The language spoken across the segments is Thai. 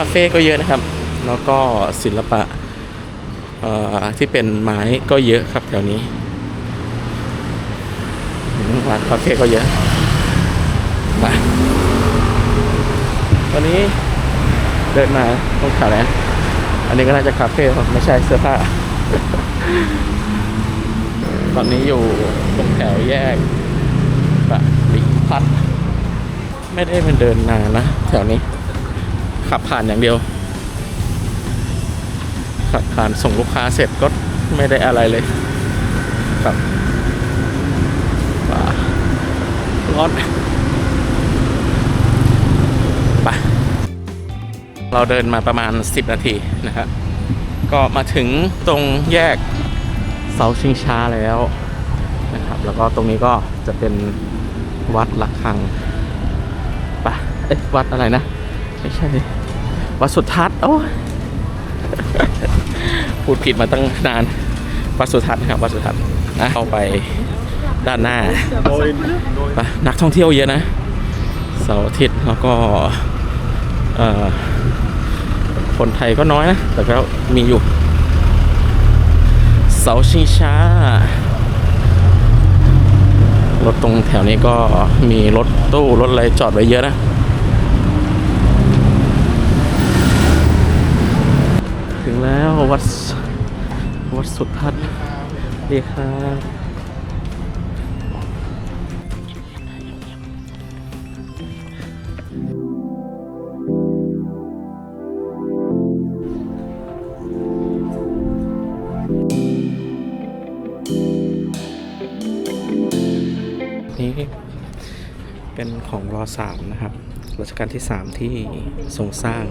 คาเฟ่ก็เยอะนะครับ แล้วก็ศิลปะที่เป็นไม้ก็เยอะครับแถวนี้ร้านคาเฟ่ก็เยอะมาตอนนี้เดินมาตรงแถวไหนอันนี้ก็น่าจะคาเฟ่ครับไม่ใช่เสื้อผ้า ตอนนี้อยู่ตรงแถวแยกปะริพัฒน์ไม่ได้เป็นเดินนานนะแถวนี้ ขับผ่านอย่างเดียว ขับผ่านส่งลูกค้าเสร็จก็ไม่ได้อะไรเลยครับว้าร้อนไปเราเดินมาประมาณ 10 นาทีนะครับก็มาถึงตรงแยกเสาชิงช้าแล้วนะครับ แล้วก็ตรงนี้ก็จะเป็นวัดละคังไปะเอ๊ะวัดอะไรนะ ไม่ใช่ วัดสุทัศน์โอ้ยพูดผิดมาตั้งนานวัดสุทัศน์นะครับวัดสุทัศน์นะเข้าไปด้านหน้าไปนักท่องเที่ยวเยอะนะเสาร์อาทิตย์แล้วก็เอ่อคนไทยก็น้อยนะ แต่ก็มีอยู่ เสาชิงช้ารถตรงแถวนี้ก็มีรถตู้รถอะไรจอดไว้เยอะนะ ถึงแล้ วัดวัดสุทัศน์ดีครับนี่เป็นของรอสามนะครับรัชกาลที่สามที่ทรงสร้าง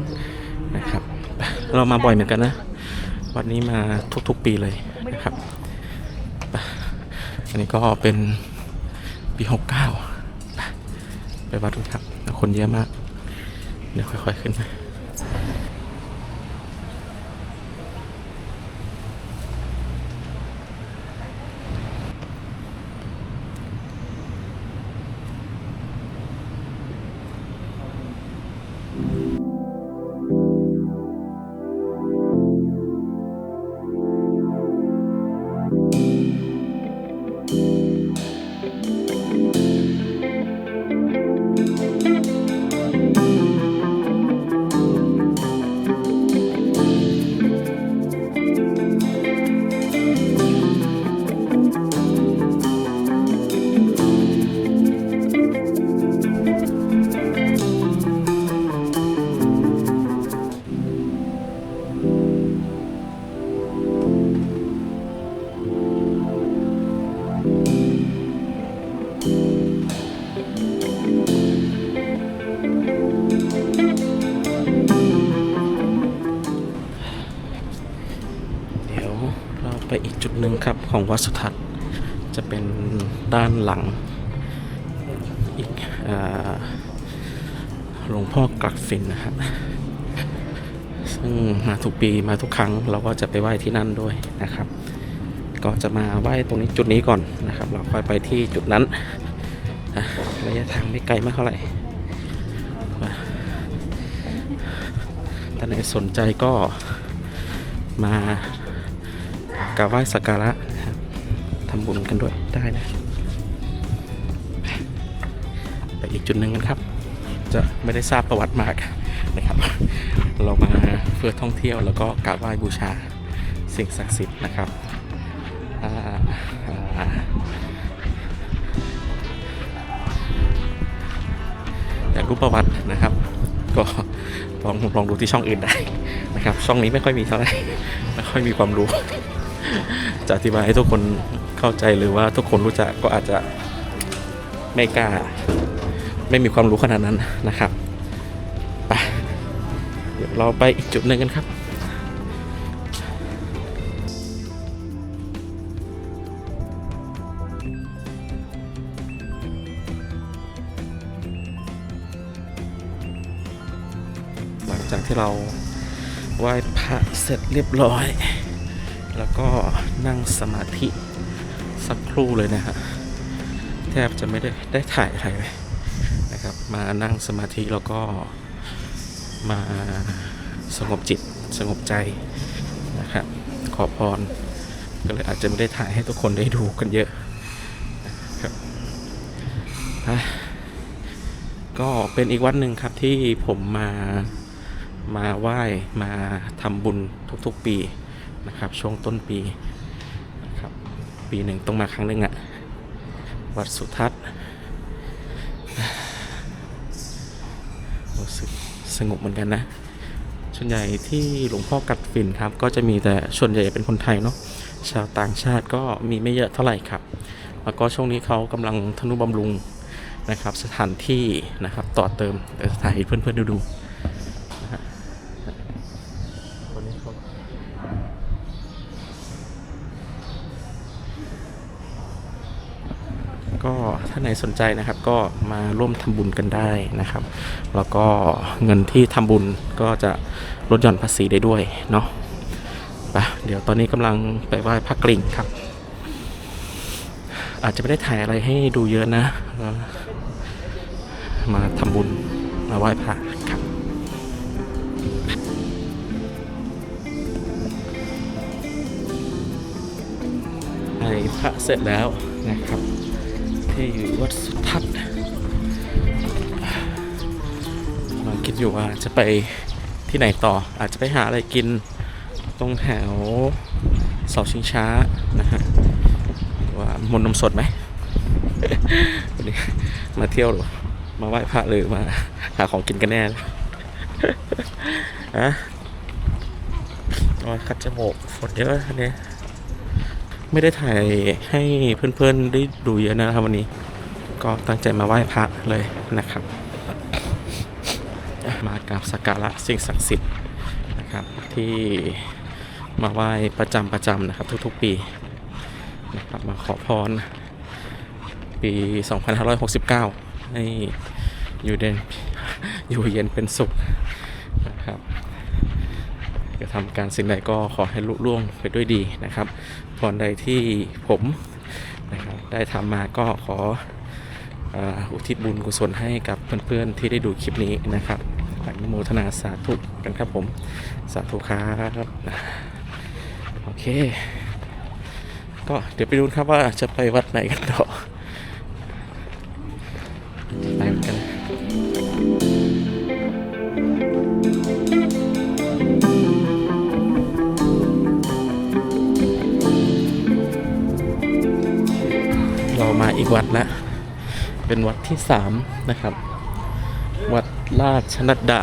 นะครับ เรามาบ่อยเหมือนกันนะ วัดนี้มาทุกๆปีเลยนะครับ อันนี้ก็เป็นปี 69 ไปวัดดูครับ คนเยอะมาก เดี๋ยวค่อยๆขึ้นไป นึ่งครับของวัดสุทัศน์จะเป็นด้านหลัง อีกหลวงพ่อกลักฟินนะครับซึ่งมาทุกปีมาทุกครั้งเราก็จะไปไหว้ที่นั่นด้วยนะครับ ก็จะมาไหว้ตรงนี้จุดนี้ก่อนนะครับ เราค่อยไปที่จุดนั้นระยะทางไม่ไกลมากเท่าไหร่มาท่านไหนสนใจก็มา กราบไหว้สักการะนะครับทำบุญกันด้วยได้นะ ไปอีกจุดหนึ่งกันครับ จะไม่ได้ทราบประวัติมากนะครับ เรามาเพื่อท่องเที่ยวแล้วก็กราบไหว้บูชาสิ่งศักดิ์สิทธิ์นะครับอย่าอยากรู้ประวัตินะครับ ก็ลองลองดูที่ช่องอื่นได้นะครับ ช่องนี้ไม่ค่อยมีเท่าไหร่ไม่ค่อยมีความรู้ จะอธิบายให้ทุกคนเข้าใจหรือว่าทุกคนรู้จักก็อาจจะไม่กล้า ไม่มีความรู้ขนาดนั้นนะครับไปเดี๋ยวเราไปอีกจุดหนึ่งกันครับหลังจากที่เราไหว้พระเสร็จเรียบร้อย แล้วก็นั่งสมาธิสักครู่เลยนะฮะแทบจะไม่ได้ได้ถ่ายอะไรเลยนะครับ มานั่งสมาธิแล้วก็มาสงบจิตสงบใจนะครับขอพร ก็เลยอาจจะไม่ได้ถ่ายให้ทุกคนได้ดูกันเยอะนะครับก็เป็นอีกวันหนึ่งครับที่ผมมามาไหว้มาทำบุญทุกๆปี นะครับ ช่วงต้นปีนะครับปีหนึ่งต้องมาครั้งหนึ่งอะวัดสุทัศน์รู้สึกสงบเหมือนกันนะ ส่วนใหญ่ที่หลวงพ่อกัดฝิ่นครับ ก็จะมีแต่ส่วนใหญ่เป็นคนไทยเนาะชาวต่างชาติก็มีไม่เยอะเท่าไหร่ครับ แล้วก็ช่วงนี้เขากำลังทนุบำรุงนะครับ สถานที่นะครับต่อเติมแต่ถ่ายให้เพื่อนๆดูดูนะฮะวันนี้เขา ก็ถ้าไหนสนใจนะครับ ก็มาร่วมทำบุญกันได้นะครับ แล้วก็เงินที่ทำบุญก็จะลดหย่อนภาษีได้ด้วยเนาะไปเดี๋ยวตอนนี้กำลังไปไหว้พระกริ่งครับ อาจจะไม่ได้ถ่ายอะไรให้ดูเยอะนะ มาทำบุญมาไหว้พระครับไหว้พระเสร็จแล้วนะครับ ที่วัดสุทัศน์กำลังคิดอยู่ว่าจะไปที่ไหนต่ออาจจะไปหาอะไรกินตรงแถวเสาชิงช้านะฮะว่ามนนมสดไหมวันนี้มาเที่ยวหรือมาไหว้พระหรือมาหาของกินกันแน่อะโอ้ยคัดจมูกฝนเยอะอันนี้ ไม่ได้ถ่ายให้เพื่อนๆได้ดูเยอะนะครับวันนี้ ก็ตั้งใจมาไหว้พระเลยนะครับ มากราบสักการะสิ่งศักดิ์สิทธิ์นะครับ ที่มาไหว้ประจำประจำนะครับ ทุกๆปีนะครับมาขอพร ปี 2569 ให้อยู่เด่นอยู่เย็นเป็นสุขนะครับจะทำการสิ่งใดก็ขอให้ลุล่วงไปด้วยดีนะครับ พรใดที่ผมนะครับได้ทำมาก็ขออ,อุทิศบุญกุศลให้กับเพื่อนๆที่ได้ดูคลิปนี้นะครับอนุโมทนาสาธุกันครับผม สาธุครับโอเค ก็เดี๋ยวไปดูครับว่าจะไปวัดไหนกันต่อไปกัน อีกวัดล้วเป็นวัดที่สามนะครับ วัดราชนัดดา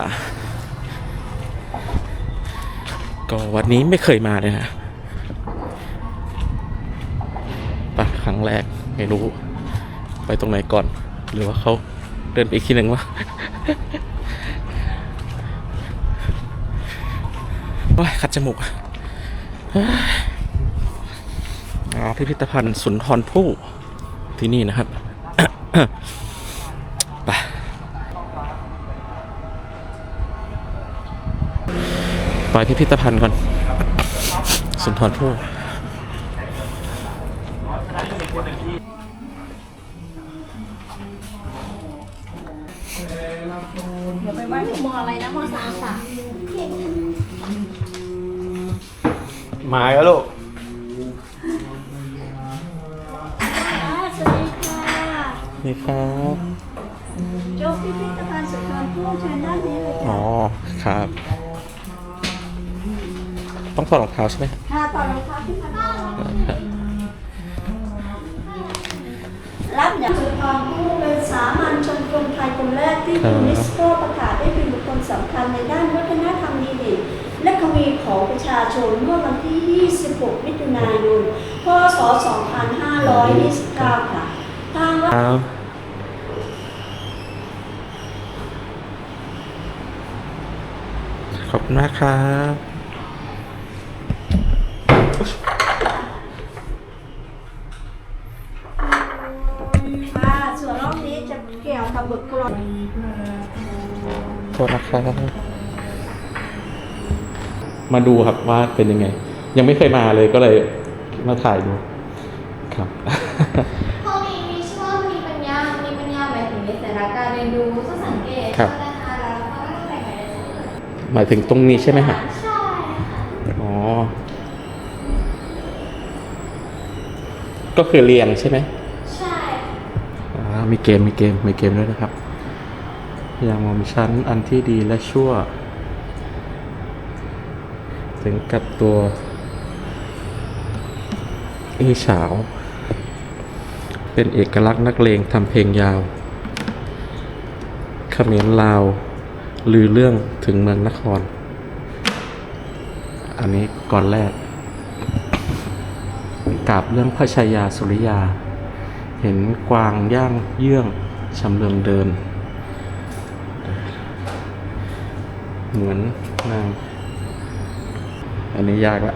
ก็วัดนี้ไม่เคยมาเลยนะปะครั้งแรกไม่รู้ ไปตรงไหนก่อน หรือว่าเขาเดินไปอีกทีหนึ่งวะว้ายขัดจมูกอ๋อพิพิธภัณฑ์สุนทรภู่ ที่นี่นะครับไปไปพิพิธภัณฑ์ก่อน สุนทรภู่เดี๋ยวไปไหว้ที่มออะไรนะมอสามสามมาแล้วลูก นี่ครับโจ๊กพิพิธภัณฑ์สุนทรภู่เชิญด้านนี้เลยอ๋ค่ะอครับ ต้องถอดรองเท้าใช่ไหมค่ะต่อรองเท้าขึ้นมาได้ครับรับเนี่ยสุนทรภู่เป็นสามัญชนคนไทยคนแรกที่ยูเนสโกประกาศได้เป็นบุคคลสำคัญในด้านวัฒนธรรมดีเด่นและกวีของประชาชนเมื่อวันที่ 26 มิถุนายน พศ 2529 ค่ะ ทางวัด ครับ ขอบคุณมากครับค่ะส่วนรอบนี้จะเกี่ยวกับบทกลอนโทษนะครับมาดูครับว่าเป็นยังไง ยังไม่เคยมาเลยก็เลยมาถ่ายดู ครับ ห้องนี้มีชื่อว่ามีปัญญา มีปัญญา หมายถึงมีสาระการเรียนรู้ต้องสังเกตครับนะคะแล้วก็ต้องแบ่งหมายเลขหมายถึงตรงนี้ใช่ไหมฮะใช่ค่ะอ๋อ ก็คือเรียงใช่ไหมใช่อ่ามีเกมมีเกมมีเกมด้วยนะครับ อย่างหมอมชั้นอันที่ดีและชั่ว ถึงกับตัวอีฉาว เป็นเอกลักษณ์นักเลงทำเพลงยาวเขมรลาว ลือเรื่องถึงเมืองนคร อันนี้ก่อนแรกกราบเรื่องพระชายาสุริยา เห็นกวางย่างเยื่องชำเลืองเดิน เหมือนนาง อันนี้ยากละ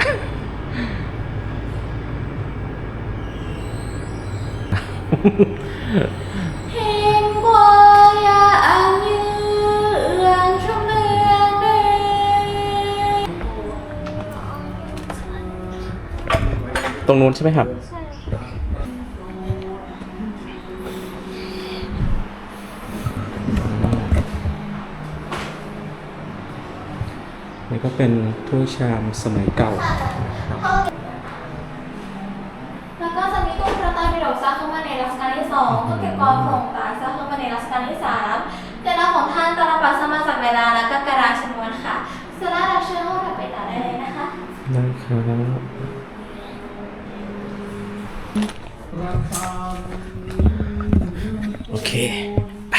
รงนู้นใช่ไหมครับนี่ก็เป็นถ้วยชามสมัยเก่า แล้วก็จะมีตู้พระไตรปิฎกสร้างขึ้นมาในรัชกาลที่สองตู้เก็บกองโครงตายสร้างขึ้นมาในรัชกาลที่สามเกิดของท่านตรปัสสมาจากเวลาและก็กระดาษชนวนค่ะสารารับเชิญห้องถัดไปต่อได้เลยนะคะ ได้ครับ เคไป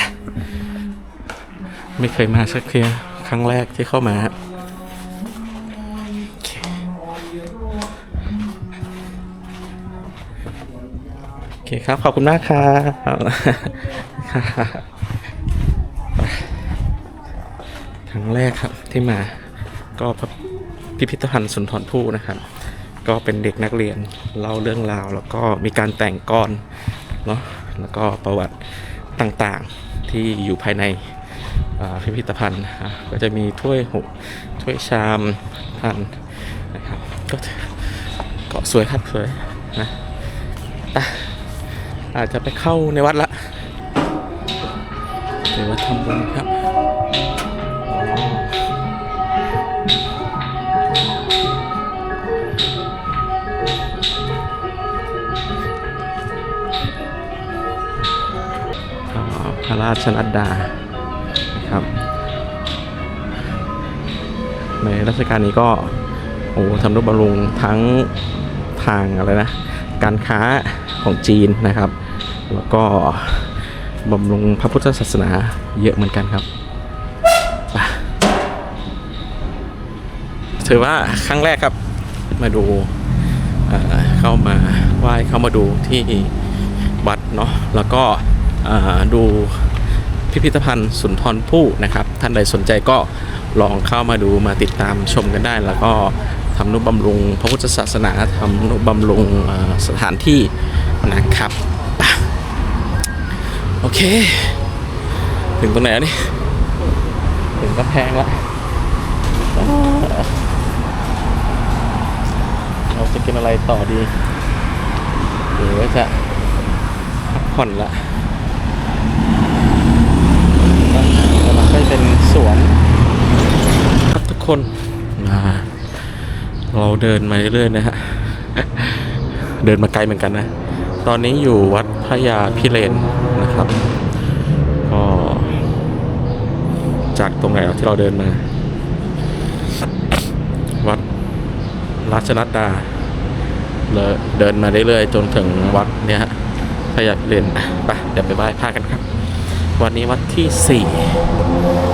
ไม่เคยมาสักเทียครั้งแรกที่เข้ามาโอเคโอเคครับ ขอบคุณมากครับครั้งแรกครับที่มาก็พิพิธภัณฑ์สุนทรภู่นะครับ ก็เป็นเด็กนักเรียนเล่าเรื่องราว แล้วก็มีการแต่งกรเนาะแล้วก็ประวัติ ต่างๆที่อยู่ภายในพิพิธภัณฑ์ก็จะมีถ้วยหกถ้วยชามพันนะครับก็ก็สวยครับสวยนะอาจจะไปเข้าในวัดละเดี๋ยววัดทำบุญครับ ระราชนัดดานะครับในรัชกาลนี้ก็โอ้ทำนุบำรุงทั้งทางอะไรนะการค้าของจีนนะครับ แล้วก็บำรุงพระพุทธศาสนาเยอะเหมือนกันครับถือว่าครั้งแรกครับมาดูเข้ามาไหว้เข้ามาดูที่วัดเนาะแล้วก็ดู พิพิธภัณฑ์สุนทรภู่นะครับ ท่านใดสนใจก็ลองเข้ามาดูมาติดตามชมกันได้ แล้วก็ทำนุบำรุงพระพุทธศาสนาทำนุบำรุงสถานที่นะครับโอเค ถึงตรงไหนแล้วนี่ถึงกำแพงแล้วเราจะกินอะไรต่อดี หรือว่าจะพักผ่อนละแล้ว มันก็จะเป็นสวนครับทุกคนมาเราเดินมาเรื่อยๆนะฮะ เดินมาไกลเหมือนกันนะ ตอนนี้อยู่วัดพระยาพิเรนนะครับ ก็จากตรงไหนเอาที่เราเดินมา วัดราชนัดดาเลยเดินมาเรื่อยๆ จนถึงวัดเนี่ยฮะพระยาพิเรนอะไปเดี๋ยวไปไหว้พระกันครับ วันนี้วัดที่ 4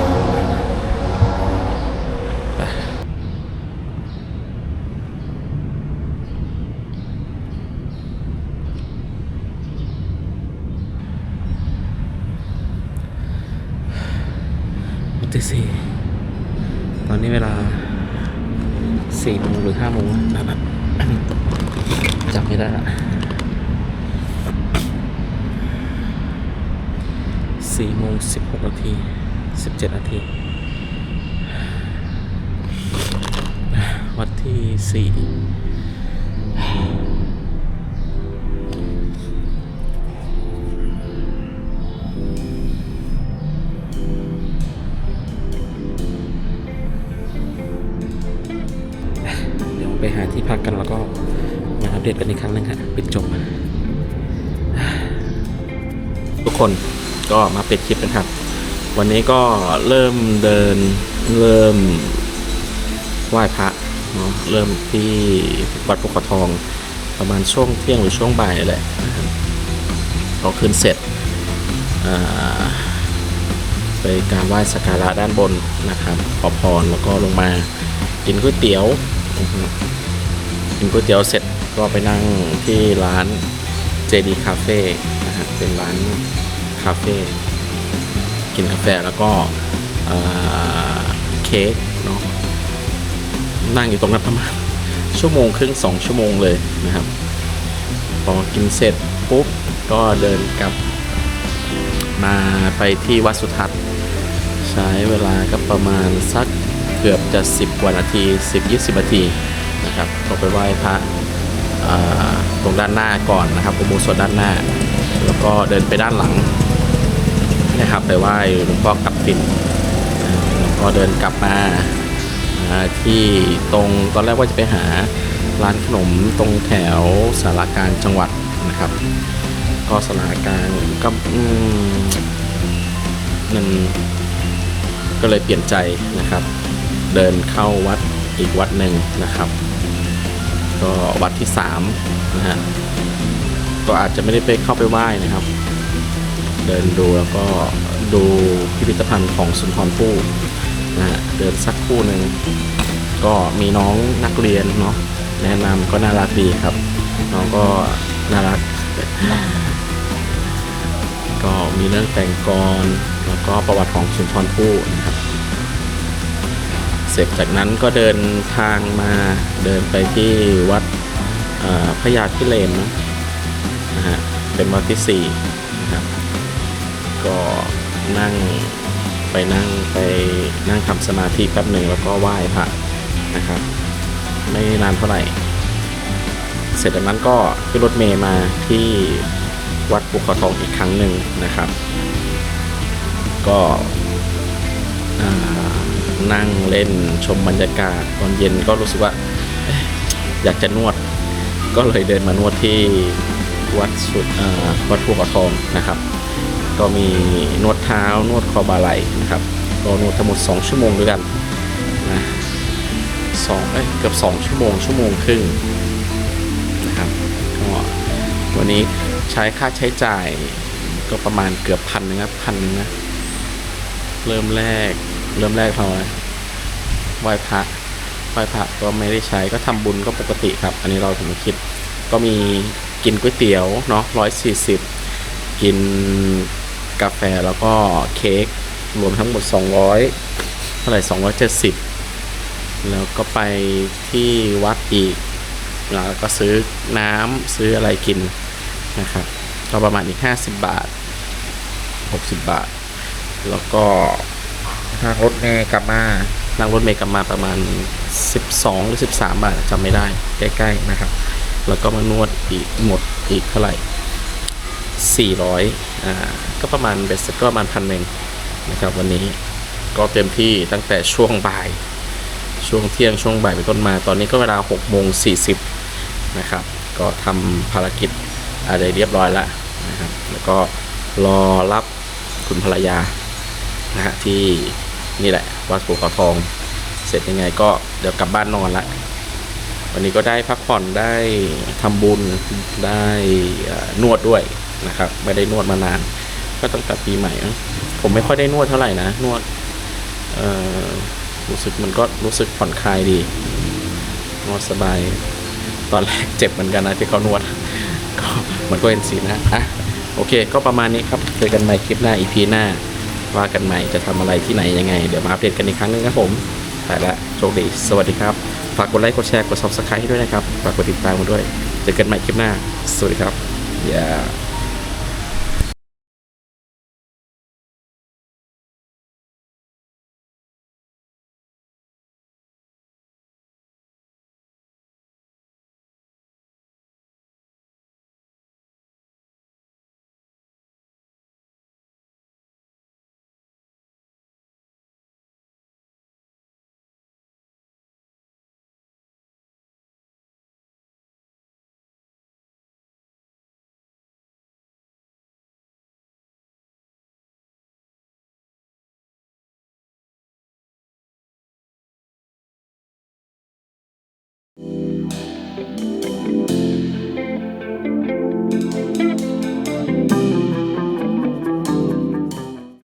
สี่โมงสิบหกนาทีสิบเจ็ดนาทีวัดที่สี่หาที่พักกันแล้วก็มาอัปเดตกันอีกครั้งหนึงครับปิดจบทุกคน ก็มาปิดคลิปกันครับ วันนี้ก็เริ่มเดินเริ่มไหว้พระเนาะเริ่มที่วัดภูเขาทองประมาณช่วงเที่ยงหรือช่วงบ่ายแหละพอขึ้นเสร็จไปการไหว้สักการะด้านบนนะครับขอพรแล้วก็ลงมากินก๋วยเตี๋ยวกินก๋วยเตี๋ยวเสร็จก็ไปนั่งที่ร้าน JD Cafe นะฮะเป็นร้านาเฟ่กินกาแฟแล้วก็เค้กเนาะนั่งอยู่ตรงนั้นประมาณชั่วโมงครึ่งสองชั่วโมงเลยนะครับ พอกินเสร็จปุ๊บก็เดินกลับมาไปที่วัดสุทัศน์ ใช้เวลาก็ประมาณสักเกือบจะ 10 กว่านาที 10-20 นาทีนะครับก็ไปไหว้พระตรงด้านหน้าก่อนนะครับอุโบสถด้านหน้า แล้วก็เดินไปด้านหลัง นะครับ ไปไหว้หลวงพ่อกับปิ่นแล้วก็เดินกลับมาที่ตรงตอนแรกว่าจะไปหาร้านขนมตรงแถวสารากลารจังหวัดนะครับ ก็สารากลารก็อืมมันก็เลยเปลี่ยนใจนะครับ เดินเข้าวัดอีกวัดหนึ่งนะครับ ก็วัดที่3นะฮะก็อาจจะไม่ได้ไปเข้าไปไหว้นะครับ เดินดูแล้วก็ดูพิพิธภัณฑ์ของสุนทรภู่นะฮะเดินสักคู่หนึ่งก็มีน้องนักเรียนเนาะแนะนำก็น่ารักดีครับ น้องก็น่ารัก ก็มีเรื่องแต่งกรแล้วก็ประวัติของสุนทรภู่นะครับเสร็จจากนั้นก็เดินทางมาเดินไปที่วัดพระยาพิเรนนะฮะเป็นวัดที่สี่ ก็นั่งไปนั่งไปนั่งทำสมาธิแป๊บหนึ่งแล้วก็ไหว้พระนะครับ ไม่นานเท่าไหร่ เสร็จจากนั้นก็ขึ้นรถเมย์มาที่วัดภูเขาทองอีกครั้งหนึ่งนะครับ ก็นั่งเล่นชมบรรยากาศตอนเย็นก็รู้สึกว่าออยากจะนวด ก็เลยเดินมานวดที่วัดสุดวัดภูเขาทองนะครับ ก็มีนวดเท้านวดคอบาไหล่นะครับก็นวดทั้งหมด 2 ชั่วโมงด้วยกันนะสองเอ้ยเกือบ 2 ชั่วโมงชั่วโมงครึ่งนะครับก็วันนี้ใช้ค่าใช้จ่ายก็ประมาณเกือบพันนะครับพันนึงนะเริ่มแรกเริ่มแรกเท่าไหร่ไหว้พระไหว้พระก็ไม่ได้ใช้ก็ทำบุญก็ปกติครับ อันนี้เราถึงมาคิดก็มีกินก๋วยเตี๋ยวเนาะร้อยสี่สิบกิน กาแฟแล้วก็เค้กรวมทั้งหมด 200 เท่าไหร่270 แล้วก็ไปที่วัดอีก แล้วก็ซื้อน้ำซื้ออะไรกินนะครับก็ประมาณอีก 50 บาท 60 บาท แล้วก็นั่งรถเมย์กลับมานั่งรถเมย์กลับมาประมาณ 12 หรือ 13 บาทจำไม่ได้ ใกล้ ๆ นะครับ แล้วก็มานวดอีกหมดอีกเท่าไหร่ 400อ่าก็ประมาณเบสก็ประมาณพันหนึ่งนะครับวันนี้ก็เต็มที่ตั้งแต่ช่วงบ่าย ช่วงเที่ยงช่วงบ่ายเป็นต้นมา ตอนนี้ก็เวลา6โมง40นะครับก็ทำภารกิจอะไรเรียบร้อยแล้วนะครับแล้วก็รอรับคุณภรรยานะฮะที่นี่แหละวัดภูเขาทอง เสร็จยังไงก็เดี๋ยวกลับบ้านนอนละวันนี้ก็ได้พักผ่อนได้ทำบุญได้นวดด้วย นะครับ ไม่ได้นวดมานาน ก็ตั้งแต่ปีใหม่ ผมไม่ค่อยได้นวดเท่าไหร่นะ นวดเอ่อรู้สึกมันก็รู้สึกผ่อนคลายดีนวดสบาย ตอนแรกเจ็บเหมือนกันนะที่เขานวดก็มันก็เห็นสีนะอะโอเค ก็ประมาณนี้ครับเจอกันใหม่คลิปหน้าอีพีหน้า ว่ากันใหม่จะทำอะไรที่ไหนยังไง เดี๋ยวมาอัปเดตกันอีกครั้งหนึงครับผมไปละโชคดี สวัสดีครับ ฝากกดไลค์กดแชร์กด subscribe ให้ด้วยนะครับ ฝากกดติดตามมาด้วย เจอกันใหม่คลิปหน้า สวัสดีครับ อย่า เ